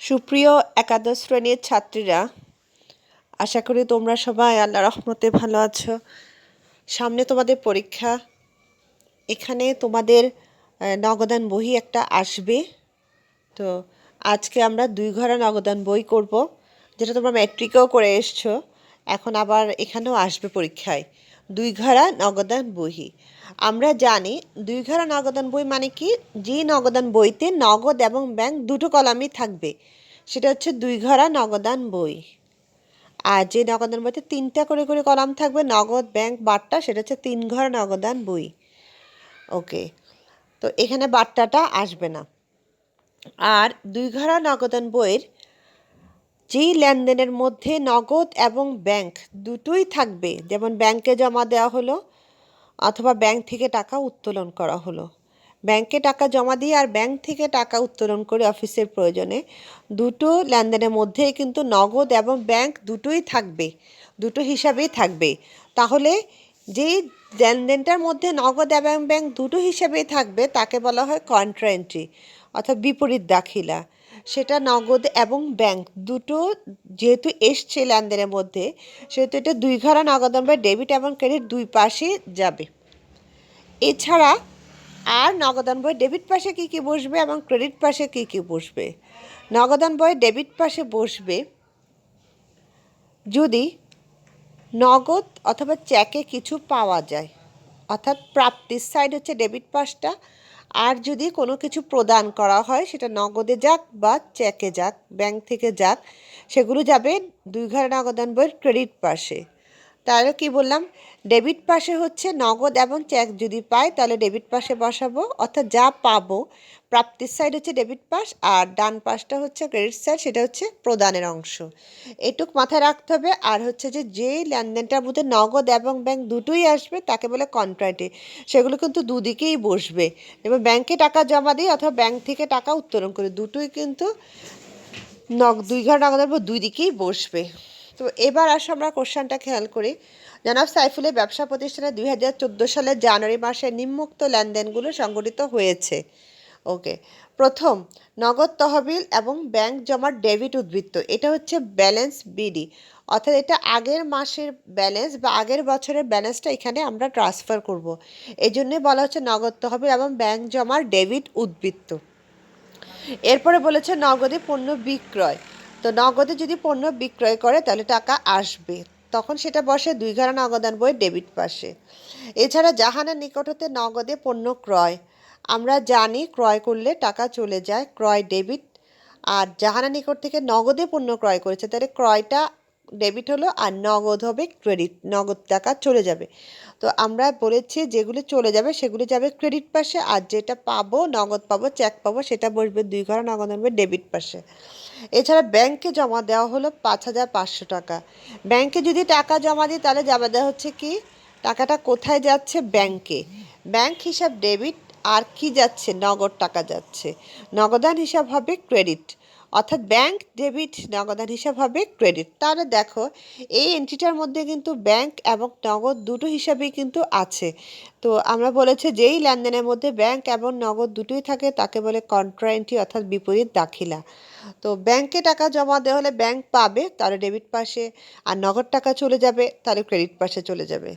সুপ্রিয় একাদশ শ্রেণির ছাত্রীরা, আশা করি তোমরা সবাই আল্লাহ রহমতে ভালো আছো। সামনে তোমাদের পরীক্ষা। এখানে তোমাদের নগদান বই একটা আসবে। তো আজকে আমরা দুই ঘরা নগদান বই করব, যেটা তোমরা ম্যাট্রিকেও করে এসছো। এখন আবার এখানেও আসবে পরীক্ষায়। দুই ঘরা নগদান বই আমরা জানি দুই ঘরা নগদান বই মানে কি? যে নগদান বইতে নগদ এবং ব্যাংক দুটো কলামই থাকবে। সেটা হচ্ছে দুই ঘরা নগদান বই। আর যে নগদান বইতে তিনটা করে করে কলাম থাকবে, নগদ, ব্যাংক বার্তা সেটা হচ্ছে তিন ঘরা নগদান বই। ওকে, তো এখানে বার্তাটা আসবে না। আর দুই ঘরা নগদান বইয়ের যেই লেনদেনের মধ্যে নগদ এবং ব্যাংক দুটোই থাকবে, যেমন ব্যাংকে জমা দেওয়া হলো অথবা ব্যাংক থেকে টাকা উত্তোলন করা হলো। ব্যাংকে টাকা জমা দিয়ে আর ব্যাংক থেকে টাকা উত্তোলন করে অফিসের প্রয়োজনে দুটো লেনদেনের মধ্যেই কিন্তু নগদ এবং ব্যাংক দুটোই থাকবে, দুটো হিসাবেই থাকবে। তাহলে যেই লেনদেনটার মধ্যে নগদ এবং ব্যাংক দুটো হিসাবেই থাকবে, তাকে বলা হয় কন্ট্রা এন্ট্রি অর্থাৎ বিপরীত দাখিলা। সেটা নগদ এবং ব্যাংক। দুটো যেহেতু এসছে লেনদেনের মধ্যে, সেহেতু এটা দুই ঘরা নগদান বা ডেবিট এবং ক্রেডিট দুই পাশে যাবে। এছাড়া আর নগদান বই ডেবিট পাশে কী কী বসবে এবং ক্রেডিট পাশে কী কী বসবে? নগদান বই ডেবিট পাশে বসবে যদি নগদ অথবা চেকে কিছু পাওয়া যায়, অর্থাৎ প্রাপ্তির সাইড হচ্ছে ডেবিট পাশটা আর যদি কোনো কিছু প্রদান করা হয়, সেটা নগদে যাক বা চেকে যাক ব্যাংক থেকে যাক, সেগুলো যাবে দুই ঘর নগদান বইয়ের ক্রেডিট পাশে তাহলে কি বললাম? ডেবিট পাশে হচ্ছে নগদ এবং চেক যদি পাই, তাহলে ডেবিট পাশে বসাবো। অর্থাৎ যা পাবো, প্রাপ্তির সাইড হচ্ছে ডেবিট পাশ আর ডান পাশটা হচ্ছে ক্রেডিট সাইড সেটা হচ্ছে প্রদানের অংশ। এটুক মাথায় রাখতে হবে। আর হচ্ছে যে, যেই লেনদেনটার মধ্যে নগদ এবং ব্যাংক দুটোই আসবে, তাকে বলে কন্ট্রাক্টে সেগুলো কিন্তু দুদিকেই বসবে। এবং ব্যাংকে টাকা জমা দিই অথবা ব্যাংক থেকে টাকা উত্তোলন করে, দুটোই কিন্তু নগ, দুই ঘর নগদের দুই দিকেই বসবে। তো এবার আসো আমরা কোশ্চানটা খেয়াল করি। জনাব সাইফুলের ব্যবসা প্রতিষ্ঠানে দুই হাজার চোদ্দ সালের জানুয়ারি মাসে নিম্মুক্ত লেনদেনগুলো সংগঠিত হয়েছে। ওকে, প্রথম, নগদ তহবিল এবং ব্যাংক জমার ডেবিট উদ্বৃত্ত। এটা হচ্ছে ব্যালেন্স বিডি। অর্থাৎ এটা আগের মাসের ব্যালেন্স বা আগের বছরের ব্যালেন্সটা এখানে আমরা ট্রান্সফার করব। এই জন্যে বলা হচ্ছে নগদ তহবিল এবং ব্যাংক জমার ডেবিট উদ্বৃত্ত। এরপরে বলেছে নগদে পণ্য বিক্রয়। তো নগদে যদি পণ্য বিক্রয় করে তাহলে টাকা আসবে। তখন সেটা বসে দুই ঘাড়া নগদান বই ডেবিট পাশে। এছাড়া জাহানের নিকট হতে নগদে পণ্য ক্রয়। আমরা জানি ক্রয় করলে টাকা চলে যায়, ক্রয় ডেবিট। আর জাহানা নিকট থেকে নগদে পণ্য ক্রয় করেছে, তাহলে ক্রয়টা ডেবিট হলো আর নগদ হবে ক্রেডিট, নগদ টাকা চলে যাবে। তো আমরা বলেছি যেগুলি চলে যাবে সেগুলি যাবে ক্রেডিট পাশে, আর যেটা পাবো, নগদ পাবো, চেক পাবো, সেটা বসবে দুই ঘর নগদ হবে ডেবিট পাশে। এছাড়া ব্যাংকে জমা দেওয়া হলো পাঁচ হাজার পাঁচশো টাকা। ব্যাংকে যদি টাকা জমা দিই, তাহলে জমা দেওয়া হচ্ছে কি? টাকাটা কোথায় যাচ্ছে? ব্যাংকে। ব্যাংক হিসাব ডেবিট, আর কি যাচ্ছে? নগদ টাকা যাচ্ছে। নগদান হিসাব হবে ক্রেডিট। অর্থাৎ ব্যাংক ডেবিট নগদান হিসাব হবে ক্রেডিট তাহলে দেখো, এই এন্ট্রিটার মধ্যে কিন্তু ব্যাংক এবং নগদ দুটো হিসাবেই কিন্তু আছে। তো আমরা বলেছি যেই লেনদেনের মধ্যে ব্যাংক এবং নগদ দুটোই থাকে, তাকে বলে কন্ট্রা এন্ট্রি অর্থাৎ বিপরীত দাখিলা। তো ব্যাংকে টাকা জমা দেওয়া হলে ব্যাংক পাবে, তাহলে ডেবিট পাশে। আর নগদ টাকা চলে যাবে, তাহলে ক্রেডিট পাশে চলে যাবে।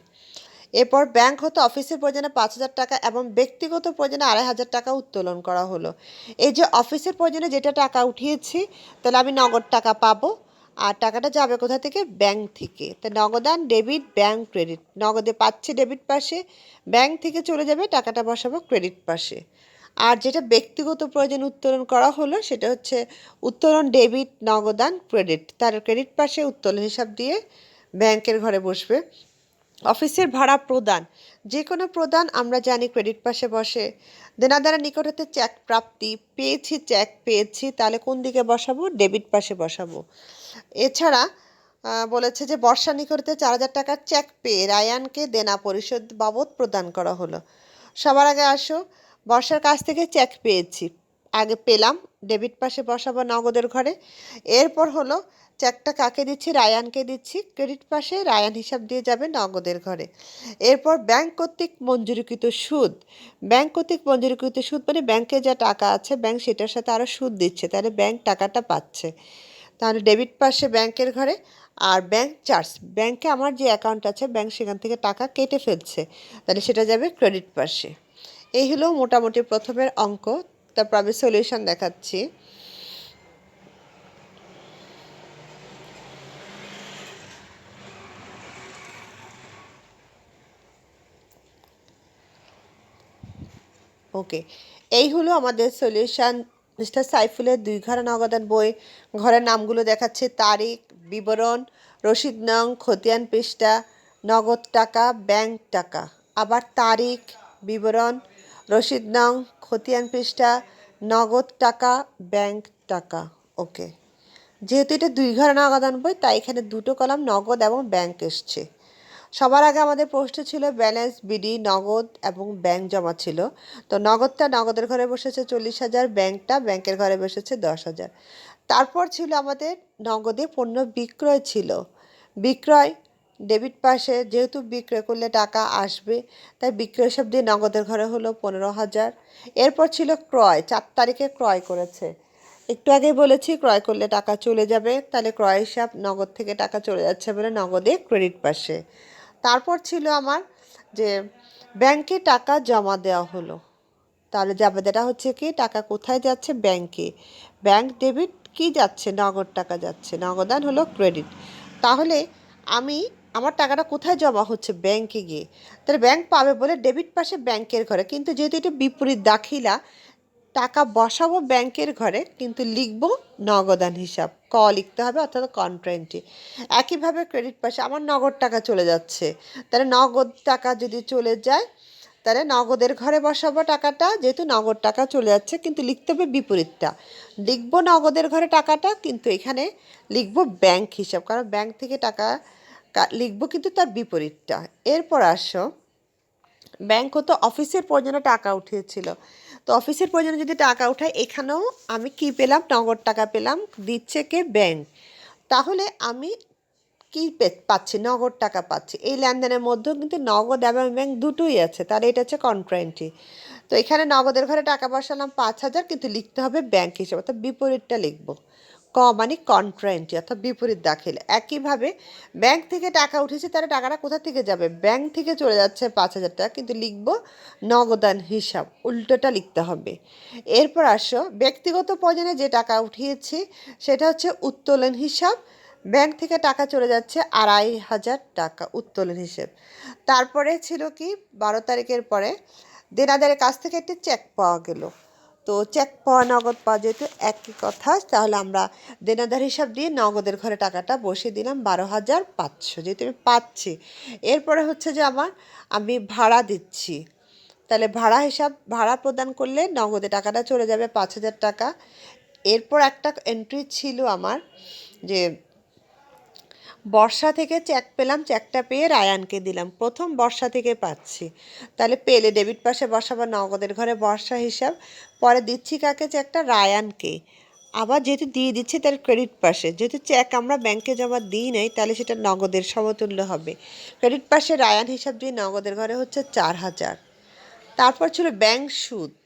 এরপর ব্যাংক হতে অফিসের প্রয়োজনে পাঁচ হাজার টাকা এবং ব্যক্তিগত প্রয়োজনে আড়াই হাজার টাকা উত্তোলন করা হলো। এই যে অফিসের প্রয়োজনে যেটা টাকা উঠিয়েছি, তাহলে আমি নগদ টাকা পাবো। আর টাকাটা যাবে কোথা থেকে? ব্যাংক থেকে। তো নগদান ডেবিট ব্যাংক ক্রেডিট। নগদে পাচ্ছে ডেবিট পাশে, ব্যাংক থেকে চলে যাবে টাকাটা বসাবো ক্রেডিট পাশে। আর যেটা ব্যক্তিগত প্রয়োজন উত্তোলন করা হলো, সেটা হচ্ছে উত্তোলন ডেবিট নগদান ক্রেডিট। তার ক্রেডিট পাশে উত্তোলন হিসাব দিয়ে ব্যাংকের ঘরে বসবে। অফিসের ভাড়া প্রদান। যে কোনো প্রদান আমরা জানি ক্রেডিট পাশে বসে। দেনাদারের নিকট হতে চেক প্রাপ্তি, পেয়েছি চেক পেয়েছি, তাহলে কোন দিকে বসাবো? ডেবিট পাশে বসাবো। এছাড়া বলেছে যে বর্ষা নিকট হতে চার হাজার টাকার চেক পেয়ে রায়ানকে দেনা পরিশোধ বাবদ প্রদান করা হলো। সবার আগে আসো, বর্ষার কাছ থেকে চেক পেয়েছি। আগে পেলাম ডেবিট পাশে বসাবো নগদের ঘরে। এরপর হলো চেকটা কাকে দিচ্ছি? রায়ানকে দিচ্ছি। ক্রেডিট পাশে রায়ান হিসাব দিয়ে যাবে নগদের ঘরে। এরপর ব্যাংক কর্তৃক মঞ্জুরিকৃত সুদ। ব্যাংক কর্তৃক মঞ্জুরিকৃত সুদ মানে ব্যাংকে যা টাকা আছে ব্যাংক সেটার সাথে আরও সুদ দিচ্ছে। তাহলে ব্যাংক টাকাটা পাচ্ছে। তাহলে ডেবিট পাশে ব্যাংকের ঘরে। আর ব্যাংক চার্জ ব্যাংকে আমার যে অ্যাকাউন্ট আছে ব্যাংক সেখান থেকে টাকা কেটে ফেলছে। তাহলে সেটা যাবে ক্রেডিট পাশে। এই হলো মোটামুটি প্রথমের অঙ্ক। তারপর আমি সলিউশন দেখাচ্ছি। ওকে এই হলো আমাদের সলিউশন মিস্টার সাইফুলের দুই ঘরে নগদান বই ঘরের নামগুলো দেখাচ্ছে। তারিখ, বিবরণ, রসিদ নং, খতিয়ান পৃষ্ঠা, নগদ টাকা ব্যাংক টাকা। আবার তারিখ, বিবরণ, রসিদ নং, খতিয়ান পৃষ্ঠা, নগদ টাকা ব্যাংক টাকা। ওকে যেহেতু এটা দুই ঘরে নগদান বই তাই এখানে দুটো কলাম নগদ এবং ব্যাংক এসছে। সবার আগে আমাদের প্রশ্ন ছিল ব্যালেন্স বিডি নগদ এবং ব্যাংক জমা ছিল। তো নগদটা নগদের ঘরে বসেছে চল্লিশ হাজার ব্যাংকটা ব্যাংকের ঘরে বসেছে দশ হাজার। তারপর ছিল আমাদের নগদে পণ্য বিক্রয় ছিল। বিক্রয় ডেবিট পাশে যেহেতু বিক্রয় করলে টাকা আসবে, তাই বিক্রয় সব দিয়ে নগদের ঘরে হলো পনেরো হাজার। এরপর ছিল ক্রয়, চার তারিখে ক্রয় করেছে। একটু আগে বলেছি, ক্রয় করলে টাকা চলে যাবে, তাহলে ক্রয় হিসাব নগদ থেকে টাকা চলে যাচ্ছে বলে নগদে ক্রেডিট পাশে। তারপর ছিল আমার যে ব্যাংকে টাকা জমা দেওয়া হলো। তাহলে জাবেদাটা হচ্ছে কি, টাকা কোথায় যাচ্ছে? ব্যাংকে। ব্যাংক ডেবিট কি যাচ্ছে? নগদ টাকা যাচ্ছে। নগদান হলো ক্রেডিট। তাহলে আমি, আমার টাকাটা কোথায় জমা হচ্ছে? ব্যাংকে গিয়ে। তাহলে ব্যাংক পাবে বলে ডেবিট পাশে ব্যাংকের ঘরে। কিন্তু যেহেতু এটা বিপরীত দাখিলা টাকা বসাবো ব্যাংকের ঘরে, কিন্তু লিখব নগদান হিসাব। ক লিখতে হবে অর্থাৎ কন্ট্রেন্টে একইভাবে ক্রেডিট পাশে আমার নগদ টাকা চলে যাচ্ছে। তাহলে নগদ টাকা যদি চলে যায়, তাহলে নগদের ঘরে বসাবো টাকাটা, যেহেতু নগদ টাকা চলে যাচ্ছে, কিন্তু লিখতে হবে বিপরীতটা। লিখব নগদের ঘরে টাকাটা, কিন্তু এখানে লিখব ব্যাংক হিসাব, কারণ ব্যাংক থেকে টাকা লিখব কিন্তু তার বিপরীতটা। এরপর আসো। ব্যাংক হতো অফিসের পর্যন্ত টাকা উঠিয়েছিল। তো অফিসের প্রয়োজনে যদি টাকা উঠায়, এখানেও আমি কি পেলাম? নগদ টাকা পেলাম। দিচ্ছে কে? ব্যাংক। তাহলে আমি কি পাচ্ছি? নগদ টাকা পাচ্ছি। এই লেনদেনের মধ্যেও কিন্তু নগদ এবং ব্যাংক দুটোই আছে। তার এটা হচ্ছে কন্ট্রেন্টি তো এখানে নগদের ঘরে টাকা বসালাম পাঁচ হাজার, কিন্তু লিখতে হবে ব্যাংক হিসেবে। অর্থাৎ বিপরীতটা লিখব। ক মানে কন্ট্রায়েন্টি অর্থাৎ বিপরীত দাখিল। একইভাবে ব্যাংক থেকে টাকা উঠেছে, তাহলে টাকাটা কোথা থেকে যাবে? ব্যাংক থেকে চলে যাচ্ছে পাঁচ হাজার টাকা, কিন্তু লিখব নগদান হিসাব, উল্টোটা লিখতে হবে। এরপর আসো, ব্যক্তিগত প্রয়োজনে যে টাকা উঠিয়েছি, সেটা হচ্ছে উত্তোলন হিসাব। ব্যাংক থেকে টাকা চলে যাচ্ছে আড়াই হাজার টাকা উত্তোলন হিসেব। তারপরে ছিল কি, বারো তারিখের পরে দেনাদারের কাছ থেকে একটি চেক পাওয়া গেল। তো চেক পাওয়া নগদ পাওয়া যেহেতু একই কথা, তাহলে আমরা দেনাদার হিসাব দিয়ে নগদের ঘরে টাকাটা বসিয়ে দিলাম বারো হাজার পাঁচশো, যেহেতু আমি পাচ্ছি। এরপরে হচ্ছে যে আমার, আমি ভাড়া দিচ্ছি। তাহলে ভাড়া হিসাব, ভাড়া প্রদান করলে নগদে টাকাটা চলে যাবে পাঁচ হাজার টাকা। এরপর একটা এন্ট্রি ছিল আমার যে বর্ষা থেকে চেক পেলাম চেকটা পেয়ে রায়ানকে দিলাম। প্রথম বর্ষা থেকে পাচ্ছি। তাহলে পেলে ডেবিট পাশে বসাবার নগদের ঘরে বর্ষা হিসাব। পরে দিচ্ছি কাকে চেকটা রায়ানকে। আবার যেহেতু দিয়ে দিচ্ছি তার ক্রেডিট পাশে। যেহেতু চেক আমরা ব্যাংকে জমা দিই নাই, তাহলে সেটা নগদের সমতুল্য হবে। ক্রেডিট পাশে রায়ান হিসাব দিয়ে নগদের ঘরে হচ্ছে চার হাজার। তারপর ছিল ব্যাংক সুদ।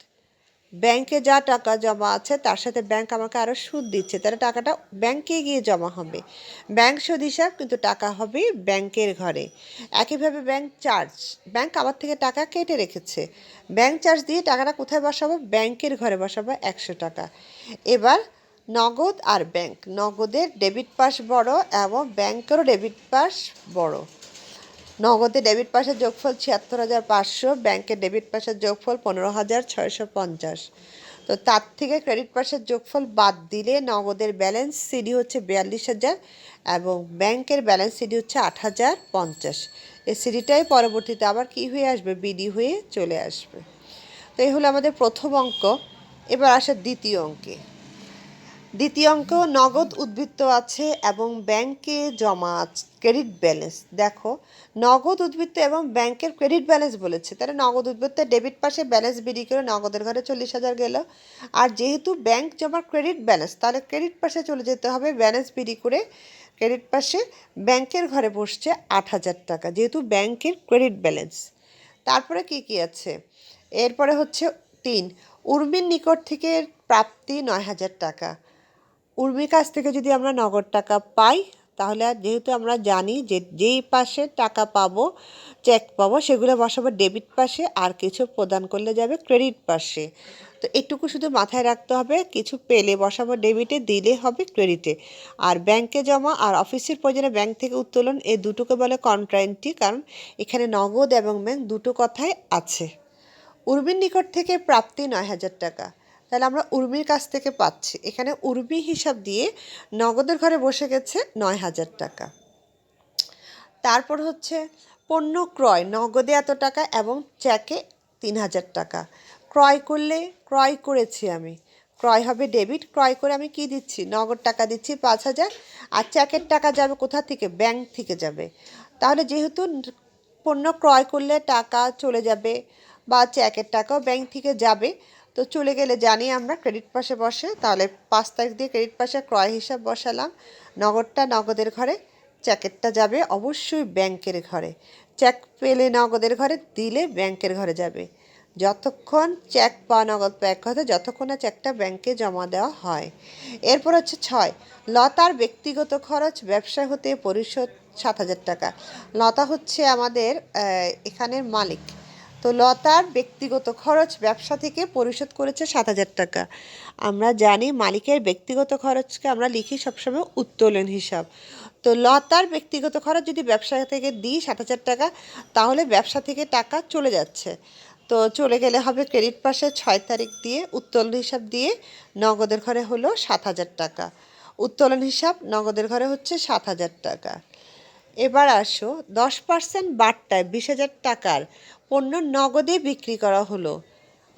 ব্যাংকে যা টাকা জমা আছে তার সাথে ব্যাংক আমাকে আরও সুদ দিচ্ছে। তাহলে টাকাটা ব্যাংকে গিয়ে জমা হবে। ব্যাংক সুদ হিসাব কিন্তু টাকা হবে ব্যাংকের ঘরে। একইভাবে ব্যাংক চার্জ। ব্যাংক আমার থেকে টাকা কেটে রেখেছে। ব্যাংক চার্জ দিয়ে টাকাটা কোথায় বসাবো? ব্যাংকের ঘরে বসাবো একশো টাকা। এবার নগদ আর ব্যাংক। নগদের ডেবিট পাস বড় এবং ব্যাংকেরও ডেবিট পাস বড়। নগদে ডেবিট পাসের যোগফল ছিয়াত্তর হাজার পাঁচশো ব্যাংকের ডেবিট পাসের যোগফল পনেরো হাজার ছয়শো পঞ্চাশ। তো তার থেকে ক্রেডিট পাসের যোগফল বাদ দিলে নগদের ব্যালেন্স সিডি হচ্ছে বিয়াল্লিশ হাজার এবং ব্যাংকের ব্যালেন্স সিডি হচ্ছে আট হাজার পঞ্চাশ। এই সিডিটাই পরবর্তীতে আবার কি হয়ে আসবে? বিডি হয়ে চলে আসবে। তো এই হলো আমাদের প্রথম অঙ্ক। এবার আসে দ্বিতীয় অঙ্কে। দ্বিতীয় অঙ্ক নগদ উদ্বৃত্ত আছে এবং ব্যাংকে জমা ক্রেডিট ব্যালেন্স। দেখো, নগদ উদ্বৃত্ত এবং ব্যাংকের ক্রেডিট ব্যালেন্স বলেছে। তাহলে নগদ উদ্বৃত্তে ডেবিট পাশে ব্যালেন্স বিডি করে নগদের ঘরে চল্লিশ হাজার গেল। আর যেহেতু ব্যাংক জমার ক্রেডিট ব্যালেন্স, তাহলে ক্রেডিট পাশে চলে যেতে হবে ব্যালেন্স বিডি করে ক্রেডিট পাশে ব্যাংকের ঘরে বসছে আট হাজার টাকা, যেহেতু ব্যাংকের ক্রেডিট ব্যালেন্স। তারপরে কি কি আছে? এরপরে হচ্ছে তিন, উর্মির নিকট থেকে প্রাপ্তি নয় হাজার টাকা। উর্মির কাছ থেকে যদি আমরা নগদ টাকা পাই তাহলে যেহেতু আমরা জানি যে যেই পাশে টাকা পাবো চেক পাবো, সেগুলো বসাবো ডেবিট পাশে আর কিছু প্রদান করলে যাবে ক্রেডিট পাশে। তো এটুকু শুধু মাথায় রাখতে হবে, কিছু পেলে বসাবো ডেবিটে দিলে হবে ক্রেডিটে আর ব্যাংকে জমা আর অফিসের প্রয়োজনে ব্যাংক থেকে উত্তোলন এই দুটোকে বলে কন্ট্রাইন্টি কারণ এখানে নগদ এবং ব্যাংক দুটো কথাই আছে। উর্মির নিকট থেকে প্রাপ্তি নয় হাজার টাকা। তাহলে আমরা উর্মির কাছ থেকে পাচ্ছি। এখানে উর্মি হিসাব দিয়ে নগদের ঘরে বসে গেছে নয় হাজার টাকা। তারপর হচ্ছে পণ্য ক্রয়, নগদে এত টাকা এবং চেকে তিন হাজার টাকা। ক্রয় করলে, ক্রয় করেছি আমি। ক্রয় হবে ডেবিট ক্রয় করে আমি কি দিচ্ছি? নগদ টাকা দিচ্ছি পাঁচ হাজার আর চেকের টাকা যাবে কোথা থেকে? ব্যাংক থেকে যাবে। তাহলে যেহেতু পণ্য ক্রয় করলে টাকা চলে যাবে বা চেকের টাকাও ব্যাংক থেকে যাবে তো চলে গেলে জানি আমরা ক্রেডিট পাশে বসে, তাহলে পাঁচ তারিখ দিয়ে ক্রেডিট পাশে ক্রয় হিসাব বসালাম। নগদটা নগদের ঘরে চেকেরটা যাবে অবশ্যই ব্যাংকের ঘরে। চেক পেলে নগদের ঘরে, দিলে ব্যাংকের ঘরে যাবে। যতক্ষণ চেক বা নগদ প্যাক হতে, যতক্ষণ না চেকটা ব্যাংকে জমা দেওয়া হয়। এরপর হচ্ছে ছয়, লতার ব্যক্তিগত খরচ, ব্যবসা হতে পরিশোধ সাত হাজার টাকা। লতা হচ্ছে আমাদের এখানের মালিক। তো লতার ব্যক্তিগত খরচ ব্যবসা থেকে পরিশোধ করেছে সাত হাজার টাকা। আমরা জানি মালিকের ব্যক্তিগত খরচকে আমরা লিখি সবসময় উত্তোলন হিসাব। তো লতার ব্যক্তিগত খরচ যদি ব্যবসা থেকে দিই সাত হাজার টাকা, তাহলে ব্যবসা থেকে টাকা চলে যাচ্ছে। তো চলে গেলে হবে ক্রেডিট পাশে ছয় তারিখ দিয়ে উত্তোলন হিসাব দিয়ে নগদের ঘরে হলো সাত হাজার টাকা। উত্তোলন হিসাব নগদের ঘরে হচ্ছে সাত হাজার টাকা। এবার আসো, দশ পার্সেন্ট বার্তায় বিশ হাজার টাকার পণ্য নগদে বিক্রি করা হলো।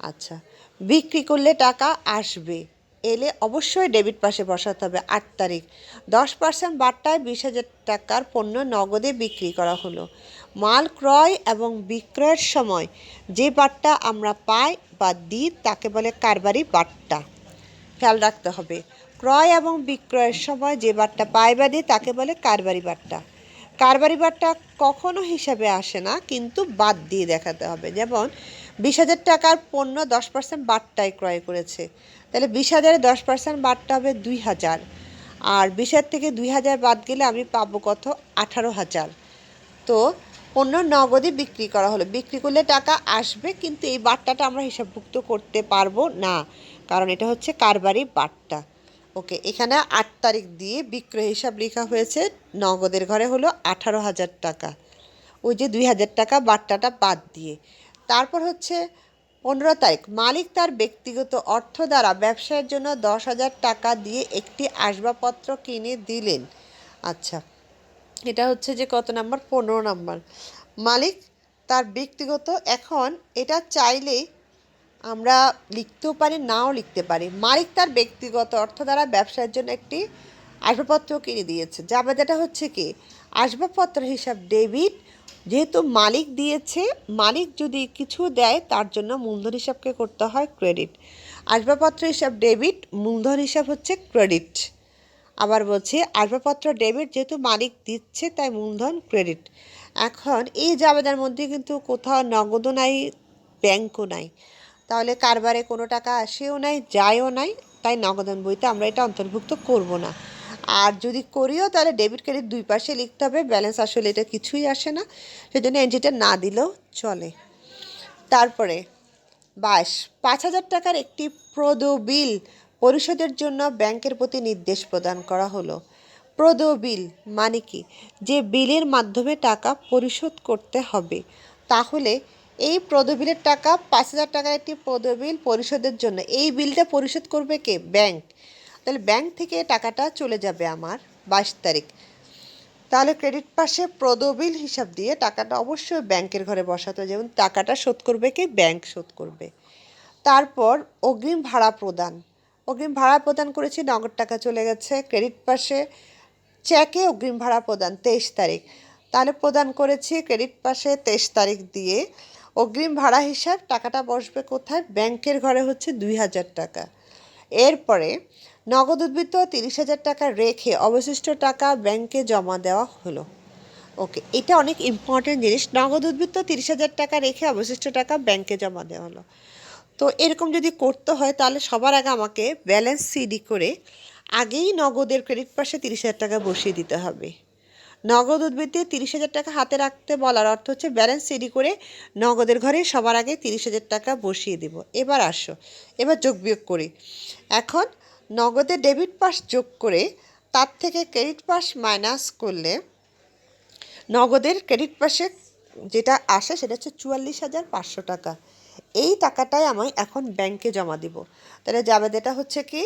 আচ্ছা বিক্রি করলে টাকা আসবে, এলে অবশ্যই ডেবিট পাশে বসাতে হবে। আট তারিখ, দশ পার্সেন্ট বার্তায় বিশ হাজার টাকার পণ্য নগদে বিক্রি করা হলো। মাল ক্রয় এবং বিক্রয়ের সময় যে বার্তা আমরা পাই বা দিই, তাকে বলে কারবারি বার্তা খেয়াল রাখতে হবে, ক্রয় এবং বিক্রয়ের সময় যে বার্তা পাই বা দিই, তাকে বলে কারবারি বার্তা কারবারি বার্তা কখনো হিসাবে আসে না, কিন্তু বাদ দিয়ে দেখাতে হবে। যেমন, বিশ হাজার টাকার পণ্য দশ পার্সেন্ট বার্তায় ক্রয় করেছে। তাহলে বিশ হাজারে দশ পার্সেন্ট বার্তা হবে দুই হাজার। আর বিশ হাজার থেকে দুই হাজার বাদ গেলে আমি পাবো কত? আঠারো হাজার। তো পণ্য নগদে বিক্রি করা হলো। বিক্রি করলে টাকা আসবে, কিন্তু এই বার্তাটা আমরা হিসাবভুক্ত করতে পারব না, কারণ এটা হচ্ছে কারবারি বার্তা ওকে, এখানে আট তারিখ দিয়ে বিক্রয় হিসাব লেখা হয়েছে। নগদের ঘরে হলো আঠারো হাজার টাকা। ওই যে দুই হাজার টাকা বার্তাটা বাদ দিয়ে। তারপর হচ্ছে পনেরো তারিখ, মালিক তার ব্যক্তিগত অর্থ দ্বারা ব্যবসায়ের জন্য দশ হাজার টাকা দিয়ে একটি আসবাবপত্র কিনে দিলেন। আচ্ছা এটা হচ্ছে যে কত নাম্বার? পনেরো নাম্বার। মালিক তার ব্যক্তিগত, এখন এটা চাইলেই আমরা লিখতেও পারি, নাও লিখতে পারি। মালিক তার ব্যক্তিগত অর্থ দ্বারা ব্যবসার জন্য একটি আসবাবপত্র কিনে দিয়েছে। যাবে যেটা হচ্ছে কি আসবাবপত্র হিসাব ডেবিট। যেহেতু মালিক দিয়েছে, মালিক যদি কিছু দেয়, তার জন্য মূলধন হিসাবকে করতে হয় ক্রেডিট। আসবাবপত্র হিসাব ডেবিট, মূলধন হিসাব হচ্ছে ক্রেডিট। আবার বলছি, আসবাবপত্র ডেবিট, যেহেতু মালিক দিচ্ছে, তাই মূলধন ক্রেডিট। এখন এই জাবেদার মধ্যে কিন্তু কোথাও নগদও নাই, ব্যাংকও নাই। তাহলে কারবারে কোনো টাকা আসেও নাই, যায়ও নাই, তাই নগদান বইতে আমরা এটা অন্তর্ভুক্ত করব না। আর যদি করিও তাহলে ডেবিট ক্রেডিট দুই পাশে লিখতে হবে ব্যালেন্স আসলে এটা কিছুই আসে না, সেজন্য এনজিটা না দিলেও চলে। তারপরে, বাইশ, পাঁচ হাজার টাকার একটি প্রদ বিল পরিশোধের জন্য ব্যাংকের প্রতি নির্দেশ প্রদান করা হলো। প্রদ বিল মানে কি? যে বিলের মাধ্যমে টাকা পরিশোধ করতে হবে। তাহলে এই প্রদবিলের টাকা পাঁচ হাজার টাকার একটি প্রদবিল পরিশোধের জন্য, এই বিলটা পরিশোধ করবে কে? ব্যাংক। তাহলে ব্যাংক থেকে টাকাটা চলে যাবে আমার বাইশ তারিখ। তাহলে ক্রেডিট পাশে প্রদবিল হিসাব দিয়ে টাকাটা অবশ্যই ব্যাংকের ঘরে বসাতে যেমন টাকাটা শোধ করবে কি? ব্যাংক শোধ করবে। তারপর অগ্রিম ভাড়া প্রদান। অগ্রিম ভাড়া প্রদান করেছি, নগদ টাকা চলে গেছে। ক্রেডিট পাশে চেকে অগ্রিম ভাড়া প্রদান, তেইশ তারিখ। তাহলে প্রদান করেছি ক্রেডিট পাশে তেইশ তারিখ দিয়ে অগ্রিম ভাড়া হিসাব, টাকাটা বসবে কোথায়? ব্যাংকের ঘরে হচ্ছে দুই হাজার টাকা। এরপরে নগদ উদ্বৃত্ত তিরিশ হাজার টাকা রেখে অবশিষ্ট টাকা ব্যাংকে জমা দেওয়া হলো। ওকে, এটা অনেক ইম্পর্টেন্ট জিনিস। নগদ উদ্বৃত্ত তিরিশ হাজার টাকা রেখে অবশিষ্ট টাকা ব্যাংকে জমা দেওয়া হলো। তো এরকম যদি করতে হয়, তাহলে সবার আগে আমাকে ব্যালেন্স সিডি করে আগেই নগদের ক্রেডিট পাশে তিরিশ হাজার টাকা বসিয়ে দিতে হবে। নগদ উদ্বৃত্তে তিরিশ হাজার টাকা হাতে রাখতে বলার অর্থ হচ্ছে ব্যালেন্স সিডি করে নগদের ঘরে সবার আগে তিরিশ হাজার টাকা বসিয়ে দেব। এবার আসো, এবার যোগ বিয়োগ করি। এখন নগদে ডেবিট পাস যোগ করে তার থেকে ক্রেডিট পাস মাইনাস করলে নগদের ক্রেডিট পাশে যেটা আসে সেটা হচ্ছে চুয়াল্লিশ হাজার পাঁচশো টাকা। এই টাকাটাই আমি এখন ব্যাংকে জমা দিব। তাহলে যাবে যেটা হচ্ছে কি